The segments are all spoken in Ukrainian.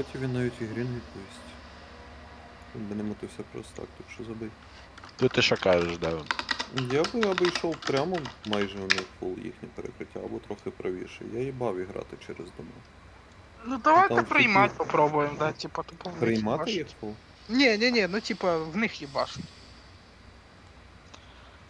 Потім він навіть ігрі не відповість. Він би не мотився просто так, так що забий. Ну ти що кажеш, Девин? Я би або йшов прямо майже у них фул їхнє перекриття, або трохи правіше. Я їбав і грати через дома. Ну давайте Там приймати типу- попробуємо, да, типа тупо в них Приймати їбашить. їх фул? Ні, ні, ні, ну типа в них їбашить.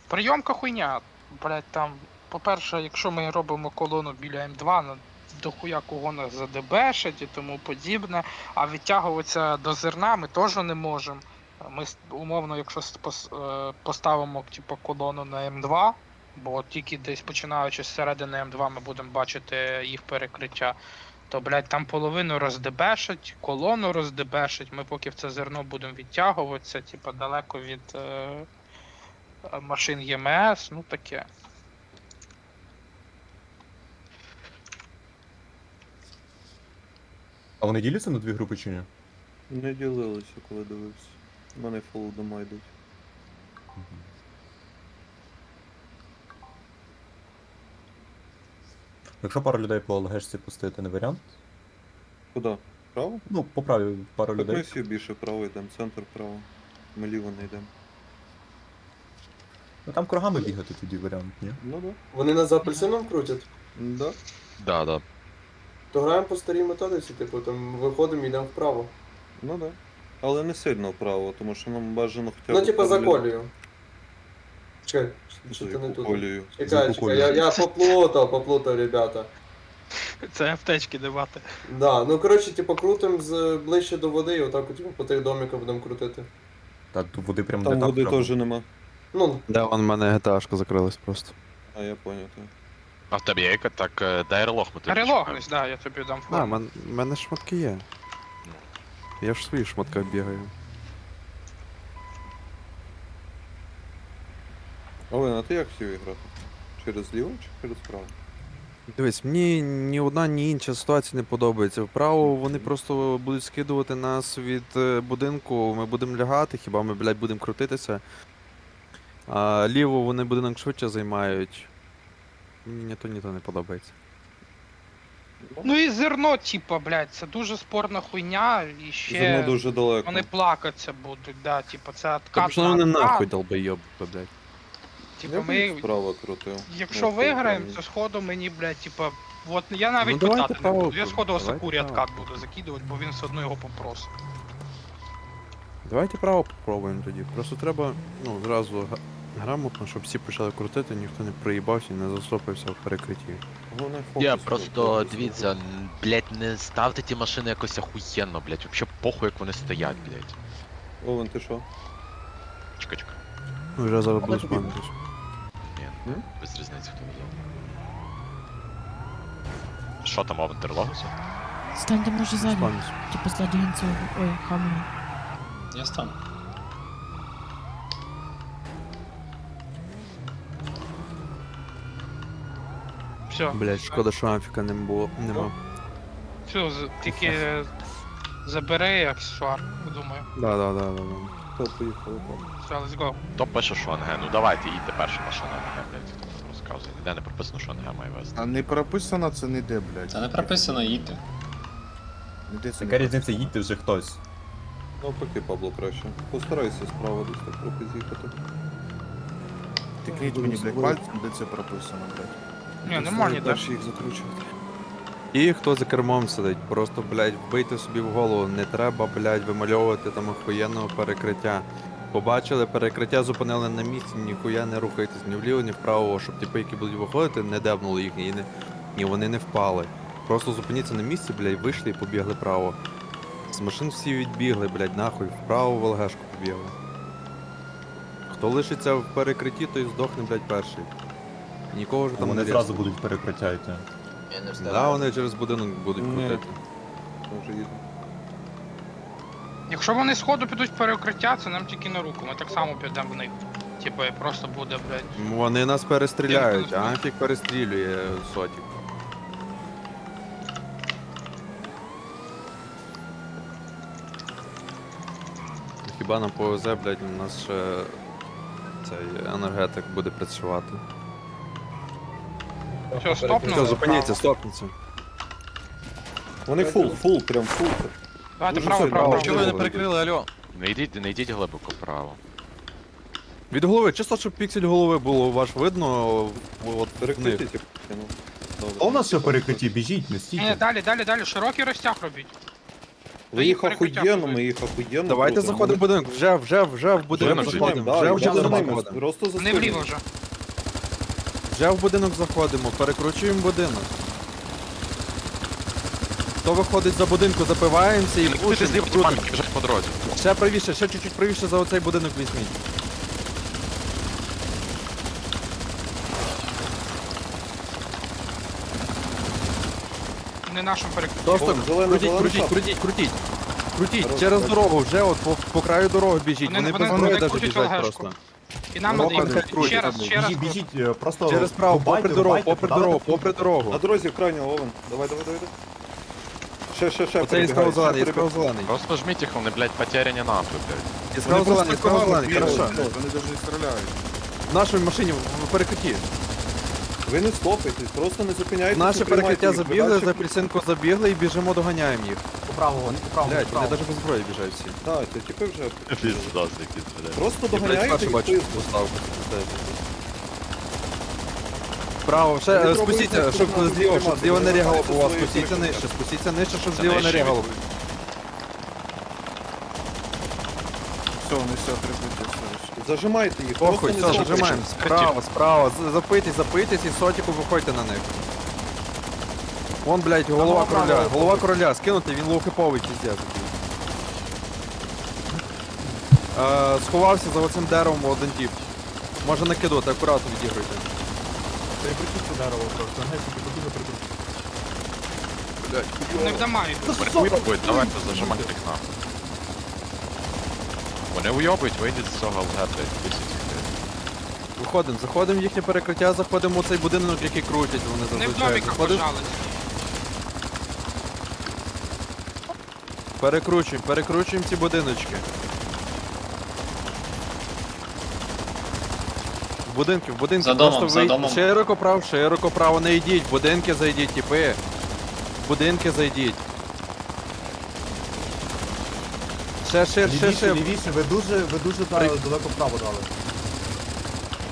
Прийомка хуйня. Блять, там, по-перше, якщо ми робимо колону біля М2, ну, дохуя кого нас задебешать і тому подібне, а відтягуватися до зерна ми теж не можемо. Ми умовно, якщо е, поставимо типу, колону на М2, бо тільки десь починаючи з середини М2 ми будемо бачити їх перекриття, то, блядь, там половину роздебешать, колону роздебешать, ми поки в це зерно будемо відтягуватися, типа далеко від е, машин ЄМС, ну таке. А вони діляться на дві групи чи ні? Не ділилися, коли дивився. У мене фул дома йдуть. Якщо пару людей по ЛГшці пустити, не варіант? Куди? Право? Ну, по праві пару Так ми людей. всі більше вправо йдемо, центр вправо. Ми ліво не йдемо. Ну там кругами бігати тоді варіант, ні? Ну да. Вони нас за апельсином крутять, Да. Да, да. То граємо по старій методиці, типу там виходимо і йдемо вправо. Ну да. Але не сильно вправо, тому що нам бажано хоча б. Ну, типу за колію. Чекай, За що ти не тут? колію? Чекай, чекай, я, я поплутав, поплутав, ребята. Це аптечки дебати. Да, ну коротше, типу, крутим з ближче до води і отак от, типу, по тих домиках будемо крутити. Та тут води прям Там не так води теж нема. Ну, Да, вон в мене GTA закрилась просто. А я поняв. так. А в тебе є яка так е, дай релог ми тобі Перелогнись, да, я тобі дам А, в форму. мене, в мене шмотки є. Я ж в своїх шмотках бігаю. Олен, а ти як хотів грати? Через ліво чи через право? Дивись, мені ні одна, ні інша ситуація не подобається. Вправо вони просто будуть скидувати нас від е, будинку, ми будемо лягати, хіба ми, блядь, будемо крутитися. А ліво вони будинок швидше займають. Мені ні то, ні то не подобається. Ну і зерно, типа, блядь, це дуже спорна хуйня, і ще Зерно дуже далеко. вони плакаться будуть, да, типа, це Та откат пішли на вони откат. нахуй, долбойоби, блядь. Типа, Я б ми, справа крутив. якщо Ну, виграємо, то сходу мені, блядь, типа, от я навіть Ну, давайте питати не буду. Я сходу давайте Сакурі откат буду закидувати, бо він все одно його попросить. Давайте право попробуємо тоді. Просто треба, ну, зразу га- грамотно, щоб всі почали крутити, ніхто не проїбався і не застопився в перекритті. Головне фокус. Я просто, дивіться, блядь, не ставте ті машини якось охуєнно, блядь. Вообще похуй, як вони стоять, блядь. Олен, ти що? Чекай, чекай. Ну, вже зараз буду спамитись. Ні, М? без різниці, хто взяв. Що там, овентерлогуся? Станьте може ззаді, Спамюсь. типу ззаді він цього. Ой, хамені. Я стану. Все, Блять, шкода, що амфіка не було. Нема. все, з- тільки забери як швар, думаю. Да, да, да, да, да. Хто поїхали? Все, let's go. Хто пише, що НГ? Ну давайте, їдьте перша машина НГ, блядь, хто розказує. Ніде не прописано, що НГ має вести. А не прописано це ніде, блядь. Це не прописано, їдьте. Ніде це Яка не різниця, їдьте вже хтось. Ну, поки Пабло краще. Постарайся справа десь так трохи з'їхати. Тикніть мені, блядь, пальцем, де це прописано, блядь. Ні, нема ніде. Дальше їх закручувати. І хто за кермом сидить, просто, блядь, вбийте собі в голову, не треба, блядь, вимальовувати там охуєнного перекриття. Побачили перекриття, зупинили на місці, ніхуя не рухайтесь ні вліво, ні вправо, щоб типи, які будуть виходити, не девнули їх і, не, і вони не впали. Просто зупиніться на місці, блядь, вийшли і побігли право. З машин всі відбігли, блядь, нахуй, вправо в ЛГшку побігли. Хто лишиться в перекритті, той здохне, блядь, перший. Нікого ж там Вони не зразу будуть перекриття йти. Да, вони через будинок будуть Ні. крутити. Може їдемо. Якщо вони сходу підуть в перекриття, це нам тільки на руку. Ми так само підемо в них. Типу, і просто буде, блядь. Вони нас перестріляють, а не перестрілює сотік. Хіба нам повезе, блядь, у нас ще цей енергетик буде працювати. Все, стопнули. Все, зупиніться, стопніться. Вони фул, фул, прям фул. Давайте Дуже право, сильно, право, чого ви не прикрили, алло? Не йдіть, не йдіть глибоко вправо. Від голови, чисто, щоб піксель голови було ваш видно, от в них. Перекрити, ну. А у нас все перекриті, біжіть, не Ні, стійте. далі, далі, далі, широкий розтяг робіть. Ви їх перекриття охуєнно, ми їх охуєнно. Давайте крутимо. заходимо в будинок, вже, вже, вже в будинок Вже заходимо, Да, вже в йдемо за будинок ними, заходимо. Просто Не заходимо. вліво вже. Вже в будинок заходимо, перекручуємо будинок. Хто виходить за будинку, запиваємося і Не пушимо, зліва крутимо. пам'ятки, вже по дорозі. Ще правіше, ще чуть-чуть правіше за оцей будинок візьміть. Не нашим О, крутіть, крутіть, крутіть, крутіть. Крутіть, через дорогу, вже от по, по краю дороги біжіть. Вони- Вони, вони- без вони зброї навіть крутять біжать ЛГшку. просто. І нам Дорога їх ще раз, ще раз. Біжіть, біжіть, е, просто... Через право, рубайте, попри дорогу, рубайте, попри дорогу, на попри На дорогу. дорозі крайнього, Овен. Давай, давай, давай. давай. Ще, ще, ще. Оце перебігай, ще зелений, перебігай. зелений. Просто жміть їх, вони, блядь, потеряні нахуй, блядь. Іскав зелений, іскав зелений, хорошо. Вони навіть не стріляють. В нашій машині в перекритті. Ви не стопайтесь, просто не зупиняйтесь. наше перекриття забігли, за апельсинку забігли і біжимо, доганяємо їх. Поправо, вони поправо, Блять, вони навіть без зброї біжать всі. Так, ці типи вже. Піздос якийсь, блядь. Просто доганяйте їх бачу поставку. Право, ще е, спустіться, щоб зліва, щоб зліва не рягало по вас. Спустіться нижче, спустіться нижче, щоб зліва не рягало. Все, вони все прикриті. Зажимайте їх, Похуй, просто не все, зажимаємо. Справа, справа. З- Запитись, запитись і сотіку виходьте на них. Вон, блядь, голова короля. Голова короля, скинути, він лоухиповий піздець. Е, сховався за оцим деревом один тип. Може накидувати, акуратно відігруйте. Перекрутіть це дерево просто, не тільки потрібно прикрутити. Не вдамають. Вони уйобують, давайте зажимати їх нахуй. Вони уйобують, вийдіть з цього ЛГ, блядь, тисячі. Виходимо, заходимо в їхнє перекриття, заходимо у цей будинок, який крутять, вони Не в зазвичай. доміках Заходимо, перекручуємо, перекручуємо ці будиночки. В будинки, в будинки. За домом, просто за вийдіть. домом. Широко право, широко право, не йдіть. В будинки зайдіть, тіпи. В будинки зайдіть. Ще, ще, ще, Лівіше, ще. лівіше, ви дуже, ви дуже При- да- далеко вправо дали.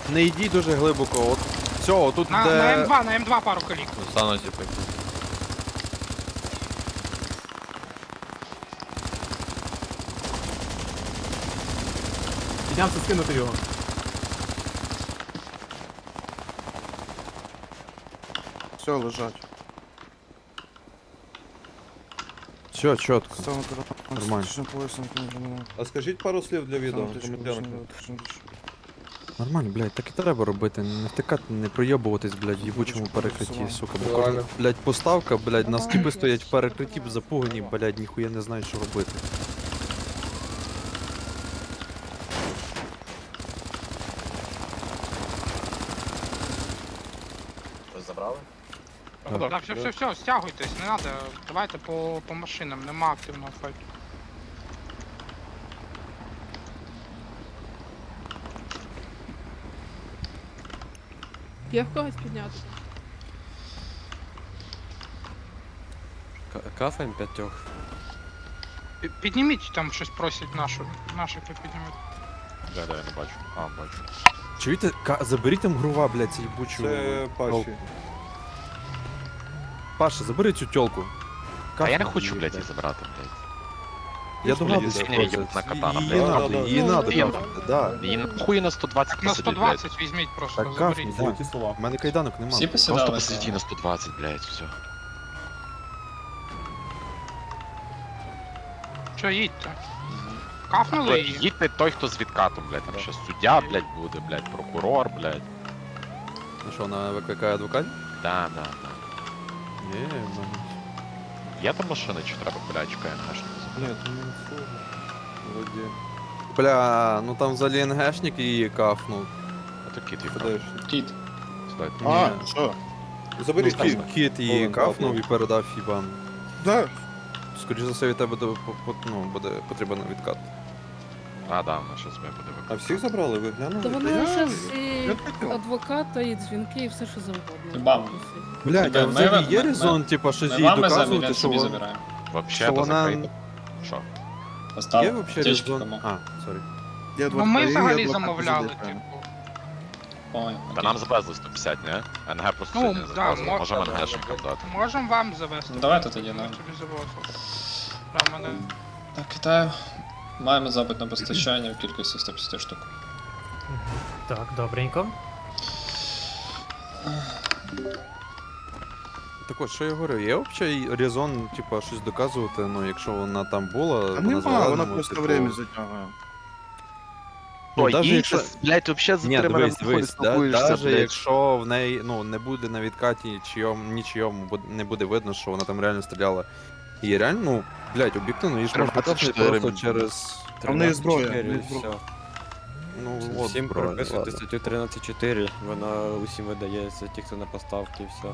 Не йдіть дуже глибоко. От все, отут На, де. на М2, на М2 пару колік. Стануть, типу. Піднявся скинути його. Все, лежать. Все, чітко. Все, Нормально. поясом, конечно, А скажіть пару слів для відео. Самотичку. Нормально, блядь, так і треба робити. Не втикати, не проєбуватись, блядь, в їбучому перекритті, сука. Бо кожна, блядь, поставка, блядь, нас типи стоять в перекритті, запугані, блядь, ніхуя не знають, що робити. Так, все, все, все, стягуйтесь, не надо. Давайте по, по машинам, нема активного файту. Є в когось підняти? Кафаем п'ятьох. Пі- Підніміть там щось просять нашу, наших піднімуть. Бля, да, я не бачу. А, бачу. Чуєте, Ка- заберіть там грува, блядь, цю їбучу. Це Ал- паші. Паша, забери цю тёлку. А я не Кафе хочу, її, блядь, її забрати, блядь. Я догадуюся, синя просто. їбана катана, Її блядь. надо, Да, да, її надо, Її кафе, да. Її нахуй на 120 На посадить, блядь. 120 візьміть просто, Так заберіть. Золоті слова. У мене кайданок нема. Всі Просто посідали. посаді на 120, блядь, все. Що їдьте? Кафнули її? Їдьте той, хто з відкатом, блядь, там ще суддя, блядь, буде, блядь, прокурор, блядь. Ну що, вона викликає адвокат? Да, да, да. Ні, в мене. Є там машини, чи треба, блядь, чекає наш? Ні, то не. Вроді. Бля, ну там взагалі НГшник її кафнув. Отакий твій Подаєш. Кіт. Стой. А, Ні. що? Заберіть Ну, кіт, кіт її Овен, кафнув і передав їбан. Да. Скоріше за все від тебе до- по- по- ну, буде потрібен відкат. А, да, вона щось ми буде А всіх забрали, ви глянули? Та вони лише я адвоката, і дзвінки, і все, що завгодно. Хіба? Блядь, Ми- а взагалі ми- є ми- резон, типа, щось Ми їй вами доказувати, заміряємо, що собі вона... забираємо. Вообще, Що то вона- закрито. Що? Є Поставив вообще аптечки резон... кому. А, сорі. Я Ну ми взагалі я замовляли, типу. Понял. Та окей. нам завезли 150, ні? НГ просто Ну, сьогодні да, завезли. можна, Можемо НГшникам дати. Можемо вам завести. Ну, давайте тоді, Ми да. тобі завозили. Да, мене... Так, вітаю. Маємо запит на постачання в кількості 150 штук. Так, добренько. Так от, що я говорю, є взагалі резон, типа, щось доказувати, ну, якщо вона там була, Та вона нема, вона просто типу, время затягує. Ну, Ой, даже їй якщо... це, блядь, вообще з Ні, затриманим дивись, дивись, да, даже якщо в неї ну, не буде на відкаті чийом, нічийому не буде видно, що вона там реально стріляла. І реально, ну, блядь, об'єктивно, її ж можна 13-4 просто через. А в неї зброя. в неї зброя. Ну, от, Всім ладно. статтю 13.4, вона усім видається, ті, хто на поставки і все.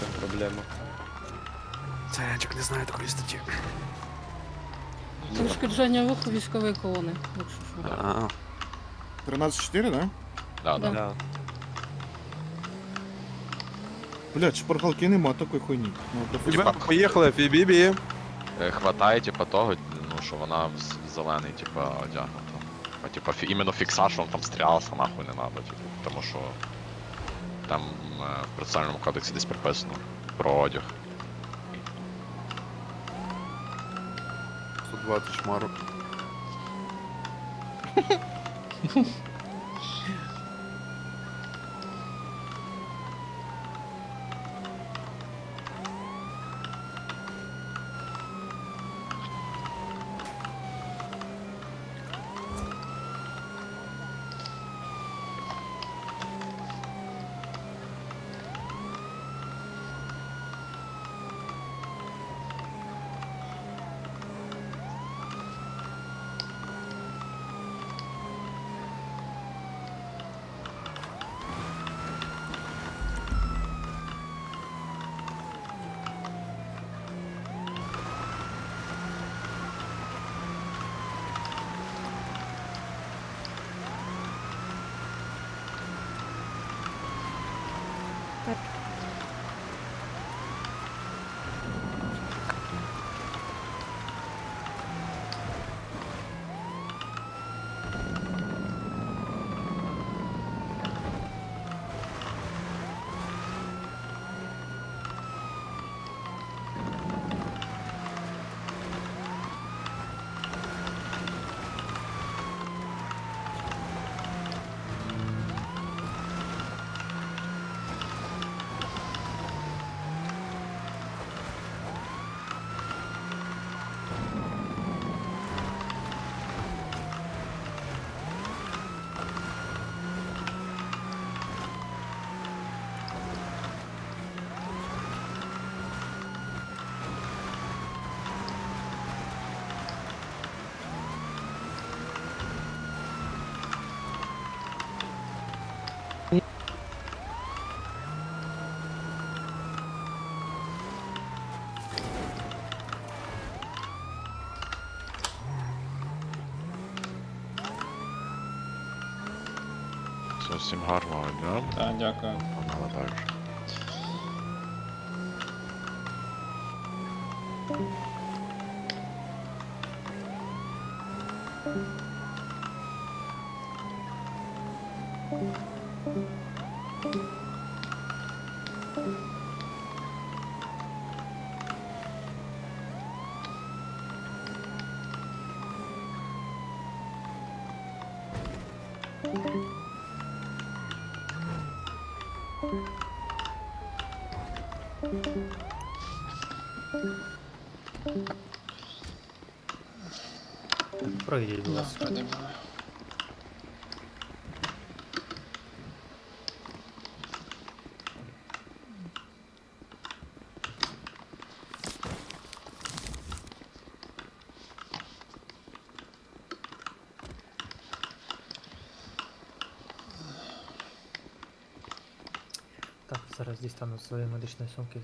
Це проблема. Це Янчик не знає такої статті. Перешкоджання руху військової колони, якщо що. А, 13-4, да? Да, да. Да. Блядь, шпаргалки нема такої хуйні. Ну, то Типа, Поїхали, Фібібі. Е, Хватає, типа, того, ну, що вона в з- в зелений, типа, одягнута. А типа фі- іменно фіксаж, що там стрілялся, нахуй не надо, типу, тому що там е, в процесуальному кодексі десь приписано про одяг. 120 шмарок. Це всім гарного дня. Так, дякую. Погнали далі. Пройдіть, будь ласка. пройдемо. Так, зараз дістану з своєї медичної сумки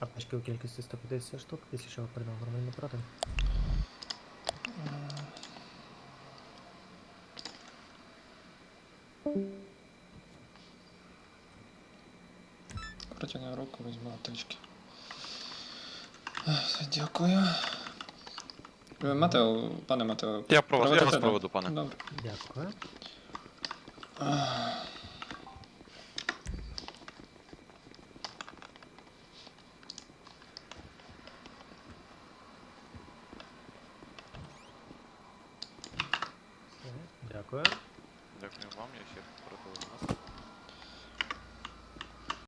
аптечки у кількості 150 штук, після чого передам проти. Протягну візьму. Е, Дякую. Е, Матео, пане Матео. Я проведу, я вас проведу, пане. Добре. Дякую.